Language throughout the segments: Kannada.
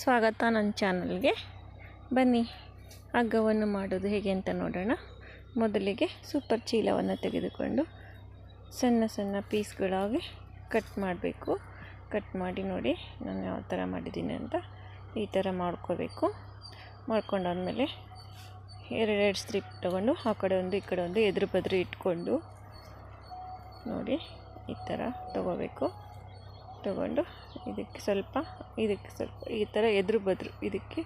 ಸ್ವಾಗತ ನನ್ನ ಚಾನಲ್ಗೆ. ಬನ್ನಿ, ಹಗ್ಗವನ್ನು ಮಾಡೋದು ಹೇಗೆ ಅಂತ ನೋಡೋಣ. ಮೊದಲಿಗೆ ಸೂಪರ್ ಚೀಲವನ್ನು ತೆಗೆದುಕೊಂಡು ಸಣ್ಣ ಸಣ್ಣ ಪೀಸ್ಗಳಾಗಿ ಕಟ್ ಮಾಡಬೇಕು. ಕಟ್ ಮಾಡಿ ನೋಡಿ ನಾನು ಯಾವ ಥರ ಮಾಡಿದ್ದೀನಿ ಅಂತ ಈ ಥರ ಮಾಡ್ಕೋಬೇಕು. ಮಾಡ್ಕೊಂಡಾದ್ಮೇಲೆ ಎರಡೆರಡು ಸ್ಟ್ರಿಪ್ ತೊಗೊಂಡು ಆ ಕಡೆ ಒಂದು, ಈ ಕಡೆ ಒಂದು ಎದುರು ಬದ್ರು ಇಟ್ಕೊಂಡು ನೋಡಿ ಈ ಥರ ತೊಗೋಬೇಕು. ತಗೊಂಡು ಇದಕ್ಕೆ ಸ್ವಲ್ಪ ಇದಕ್ಕೆ ಸ್ವಲ್ಪ, ಈ ಥರ ಎದುರು ಬದ್ರು. ಇದಕ್ಕೆ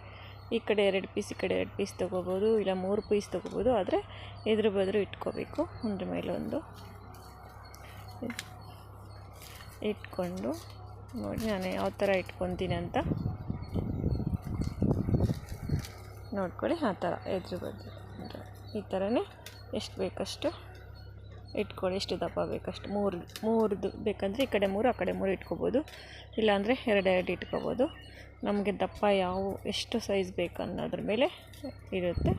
ಈ ಕಡೆ ಎರಡು ಪೀಸ್ ಈ ಕಡೆ ಎರಡು ಪೀಸ್ ತೊಗೋಬೋದು, ಇಲ್ಲ ಮೂರು ಪೀಸ್ ತೊಗೋಬೋದು, ಆದರೆ ಎದುರು ಬದ್ರು ಇಟ್ಕೋಬೇಕು. ಒಂದ್ರ ಮೇಲೆ ಒಂದು ಇಟ್ಕೊಂಡು ನೋಡಿ ನಾನು ಯಾವ ಥರ ಇಟ್ಕೊತೀನಿ ಅಂತ. ನೋಡ್ಕೊಳ್ಳಿ, ಆ ಥರ ಎದುರು ಬದ್ರು. ಈ ಥರನೇ ಎಷ್ಟು ಬೇಕಷ್ಟು ಇಟ್ಕೊಳ್ಳಿ ಎಷ್ಟು ದಪ್ಪ ಬೇಕಷ್ಟು. ಮೂರು, ಮೂರದು ಬೇಕಂದರೆ ಈ ಕಡೆ ಮೂರು, ಆ ಕಡೆ ಮೂರು ಇಟ್ಕೋಬೋದು. ಇಲ್ಲಾಂದರೆ ಎರಡೆರಡು ಇಟ್ಕೋಬೋದು. ನಮಗೆ ದಪ್ಪ ಯಾವ, ಎಷ್ಟು ಸೈಜ್ ಬೇಕು ಅನ್ನೋದ್ರ ಮೇಲೆ ಇರುತ್ತೆ.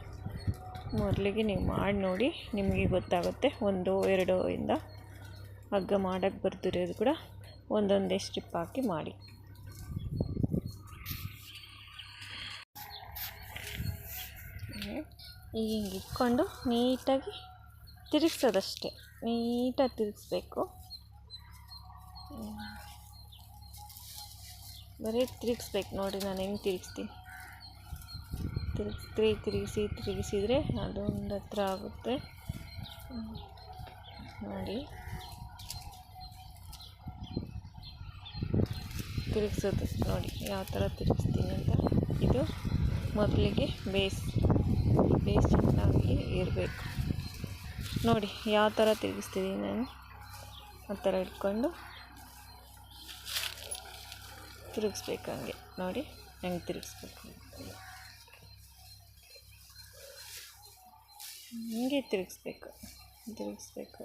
ಮೊದಲಿಗೆ ನೀವು ಮಾಡಿ ನೋಡಿ, ನಿಮಗೆ ಗೊತ್ತಾಗುತ್ತೆ. ಒಂದು, ಎರಡು ಇಂದ ಹಗ್ಗ ಮಾಡೋಕ್ಕೆ ಬರ್ದಿರೋದು ಕೂಡ ಒಂದೊಂದೇ ಸ್ಟ್ರಿಪ್ ಹಾಕಿ ಮಾಡಿ. ಈಗ ಹಿಂಗೆ ಇಟ್ಕೊಂಡು ನೀಟಾಗಿ ತಿರುಗ್ಸೋದಷ್ಟೇ. ನೀಟಾಗಿ ತಿರುಗಿಸ್ಬೇಕು. ಬರೀ ತಿರುಗಿಸ್ಬೇಕು. ನೋಡಿ, ನಾನು ಹೆಂಗೆ ತಿರುಗಿಸ್ತೀನಿ. ತಿರುಗಿಸ್ ತಿರುಗಿಸಿ, ತಿರುಗಿಸಿದರೆ ಅದು ಒಂದು ಹತ್ರ ಆಗುತ್ತೆ. ನೋಡಿ. ತಿರುಗಿಸೋದು ನೋಡಿ, ಯಾವ ಥರ ತಿರುಗಿಸ್ತೀನಿ ಅಂತ. ಇದು ಮೊದಲಿಗೆ ಬೇಸ್ ಬೇಸ್ ಚೆನ್ನಾಗಿ ಇರಬೇಕು. ನೋಡಿ, ಯಾವ ಥರ ತಿರುಗಿಸ್ತಿದ್ದೀನಿ ನಾನು? ಆ ಥರ ಇಟ್ಕೊಂಡು ತಿರುಗಿಸ್ಬೇಕು ಹಂಗೆ. ನೋಡಿ, ಹೆಂಗೆ ತಿರುಗಿಸ್ಬೇಕು? ಹಂಗೆ ತಿರುಗಿಸ್ಬೇಕು ತಿರುಗಿಸ್ಬೇಕು.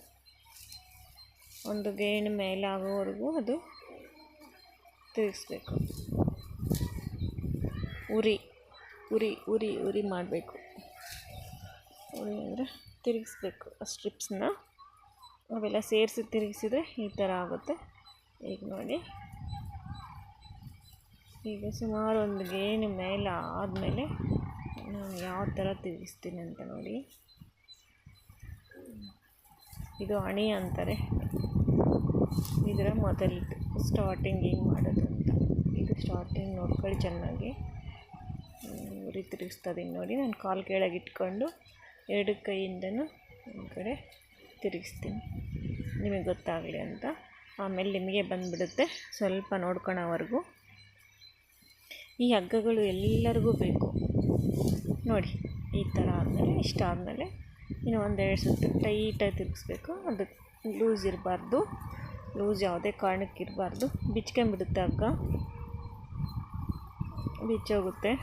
ಒಂದು ಗೇಣಿ ಮೇಲೆ ಆಗೋವರೆಗೂ ಅದು ತಿರುಗಿಸ್ಬೇಕು. ಉರಿ ಉರಿ ಉರಿ ಉರಿ ಮಾಡಬೇಕು. ಉರಿ ಅಂದರೆ ತಿರುಗಿಸ್ಬೇಕು. ಆ ಸ್ಟ್ರಿಪ್ಸನ್ನ ಅವೆಲ್ಲ ಸೇರಿಸಿ ತಿರುಗಿಸಿದ್ರೆ ಈ ಥರ ಆಗುತ್ತೆ. ಈಗ ನೋಡಿ. ಈಗ ಸುಮಾರು ಒಂದು ಗೇಣು ಮೇಲೆ ಆದಮೇಲೆ ನಾನು ಯಾವ ಥರ ತಿರುಗಿಸ್ತೀನಿ ಅಂತ ನೋಡಿ. ಇದು ಅಣಿ ಅಂತಾರೆ. ಇದರ ಮೊದಲಿದ್ದು ಸ್ಟಾರ್ಟಿಂಗ್ ಹಿಂಗೆ ಮಾಡೋದು ಅಂತ. ಇದು ಸ್ಟಾರ್ಟಿಂಗ್ ನೋಡ್ಕೊಳ್ಳಿ ಚೆನ್ನಾಗಿ. ಉರಿ ತಿರುಗಿಸ್ತಾ ಇದೀನಿ ನೋಡಿ. ನಾನು ಕಾಲು ಕೆಳಗೆ ಇಟ್ಕೊಂಡು ಎರಡು ಕೈಯಿಂದನೂ ಒಂದು ಕಡೆ ತಿರುಗಿಸ್ತೀನಿ. ನಿಮಗೆ ಗೊತ್ತಾಗಲಿ ಅಂತ. ಆಮೇಲೆ ನಿಮಗೆ ಬಂದುಬಿಡುತ್ತೆ. ಸ್ವಲ್ಪ ನೋಡ್ಕೊಳೋವರೆಗೂ. ಈ ಹಗ್ಗಗಳು ಎಲ್ಲರಿಗೂ ಬೇಕು. ನೋಡಿ, ಈ ಥರ ಆದಮೇಲೆ, ಇಷ್ಟ ಆದಮೇಲೆ ಇನ್ನು ಒಂದೆರಡು ಸುತ್ತು ಟೈಟಾಗಿ ತಿರುಗಿಸ್ಬೇಕು. ಅದು ಲೂಸ್ ಇರಬಾರ್ದು. ಲೂಸ್ ಯಾವುದೇ ಕಾರಣಕ್ಕೆ ಇರಬಾರ್ದು. ಬಿಚ್ಕೊಂಬಿಡುತ್ತೆ ಹಗ್ಗ. ಬಿಚ್ಚೋಗುತ್ತೆ.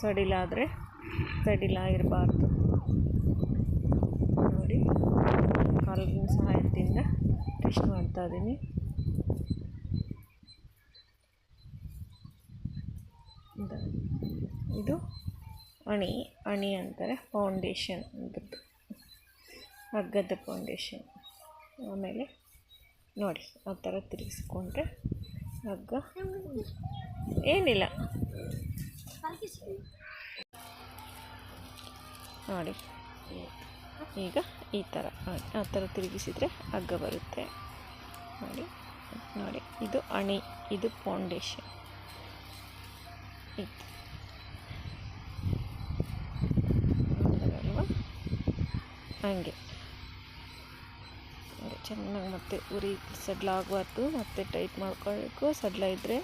ಸಡಿಲ ಆದರೆ ಸಡಿಲ ಇರಬಾರ್ದು ಟೆಸ್ಟ್ ಮಾಡ್ತಾ ಇದ್ದೀನಿ ಇದು ಅಣಿ ಅಣಿ ಅಂತಾರೆ ಫೌಂಡೇಶನ್ ಅಂತದ್ದು ಹಗ್ಗದ ಫೌಂಡೇಶನ್ ಆಮೇಲೆ ನೋಡಿ, ಆ ಥರ ತಿರುಗಿಸ್ಕೊಂಡ್ರೆ ಹಗ್ಗ ಏನಿಲ್ಲ. ನೋಡಿ, ಈಗ ಈ ಥರ ಆ ಥರ ತಿರುಗಿಸಿದರೆ ಹಗ್ಗ ಬರುತ್ತೆ. ನೋಡಿ ನೋಡಿ, ಇದು ಅಣಿ, ಇದು ಫೌಂಡೇಶನ್ ಇತ್ತು ಹಂಗೆ. ಚೆನ್ನಾಗಿ ಮತ್ತೆ ಉರಿ ಸಡ್ಲ ಆಗಬಾರ್ದು ಮತ್ತೆ ಟೈಟ್ ಮಾಡ್ಕೊಳ್ಬೇಕು. ಸಡ್ಲ ಇದ್ದರೆ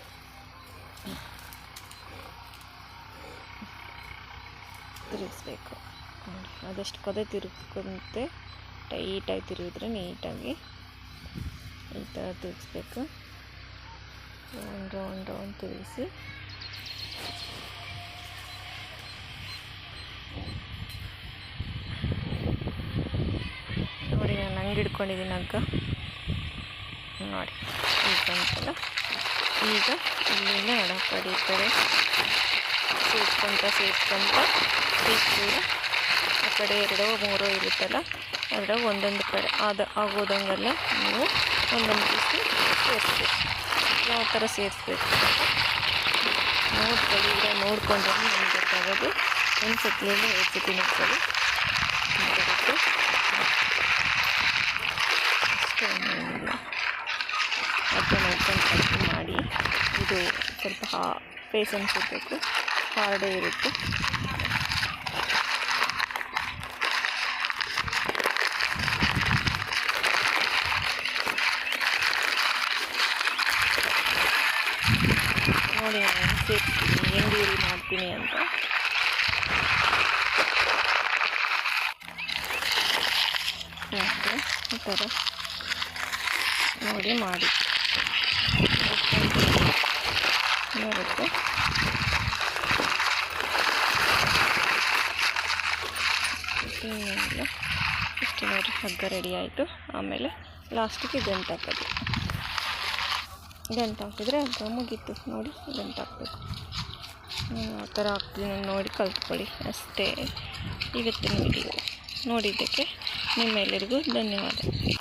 ತಿರುಗಿಸ್ಬೇಕು. ಆದಷ್ಟು ಕೊದೆ ತಿರುಗ್ಕೊಂತೆ. ಟೈಟಾಗಿ ತಿರುಗಿದ್ರೆ ನೀಟಾಗಿ ಈ ಥರ ತಿರುಗಿಸ್ಬೇಕು. ರೌಂಡ್ ರೌಂಡ್ ರೌಂಡ್ ತಿರುಗಿಸಿ. ನೋಡಿ, ನಾನು ಹಂಗೆ ಹಿಡ್ಕೊಂಡಿದ್ದೀನಿ ಅಕ್ಕ. ನೋಡಿ ಈಗ ಈಗ ಇಲ್ಲಿಂದ ಎಡ ಕಡೆ ಈ ಕಡೆ ಸೇರ್ಕೊಂತ ಸೇರ್ಕೊಂತ ಈ ಕಡೆ ಎರಡೋ ಮೂರೋ ಇರುತ್ತಲ್ಲ, ಅದರ ಒಂದೊಂದು ಕಡೆ ಆದ ಆಗೋದಂಗೆಲ್ಲ ನೀವು ಒಂದೊಂದು ಪೀಸು ಸೇರಿಸ್ಬೇಕು. ಯಾವ ಥರ ಸೇರಿಸ್ಬೇಕು ನೋಡ್ಕೊಳ್ಳಿ, ಈಗ ನೋಡಿಕೊಂಡ್ರೆ ನಿಮ್ಗೆ ಗೊತ್ತಾಗೋದು. ಒಂದು ಸತಿಯಿಂದ ಎರಡು ಸತಿ ನೋಡ್ಕೊಳ್ಳಿ ನೋಡ್ಕೊಂಡು ಕಟ್ ಮಾಡಿ, ಇದು ಸ್ವಲ್ಪ ಹಾ ಪೇಸನ್ಸ್ ಇರಬೇಕು ಹಾರ್ಡೇ ಇರುತ್ತೆ. ನೋಡಿ, ನಾನು ಸೇರ್ತೀನಿ ಹೆಂಗೆ ಮಾಡ್ತೀನಿ ಅಂತ. ಈ ಥರ. ನೋಡಿ, ಮಾಡಿ. ಬರುತ್ತೆ ಇಷ್ಟು ನೋಡಿ, ಹಗ್ಗ ರೆಡಿ ಆಯಿತು. ಆಮೇಲೆ ಲಾಸ್ಟಿಗೆ ಇದನ್ನು ಹಾಕೋದು ಗಂಟು ಹಾಕಿದರೆ ಮುಗೀತು. ನೋಡಿ ಗಂಟು ಹಾಕಬೇಕು. ಆ ಥರ ಹಾಕ್ತೀನಿ. ನೋಡಿ ಕಲ್ತ್ಕೊಳ್ಳಿ. ಅಷ್ಟೇ. ಇವತ್ತಿನ ವಿಡಿಯೋ ನೋಡಿದ್ದಕ್ಕೆ ನಿಮ್ಮೆಲ್ಲರಿಗೂ ಧನ್ಯವಾದ.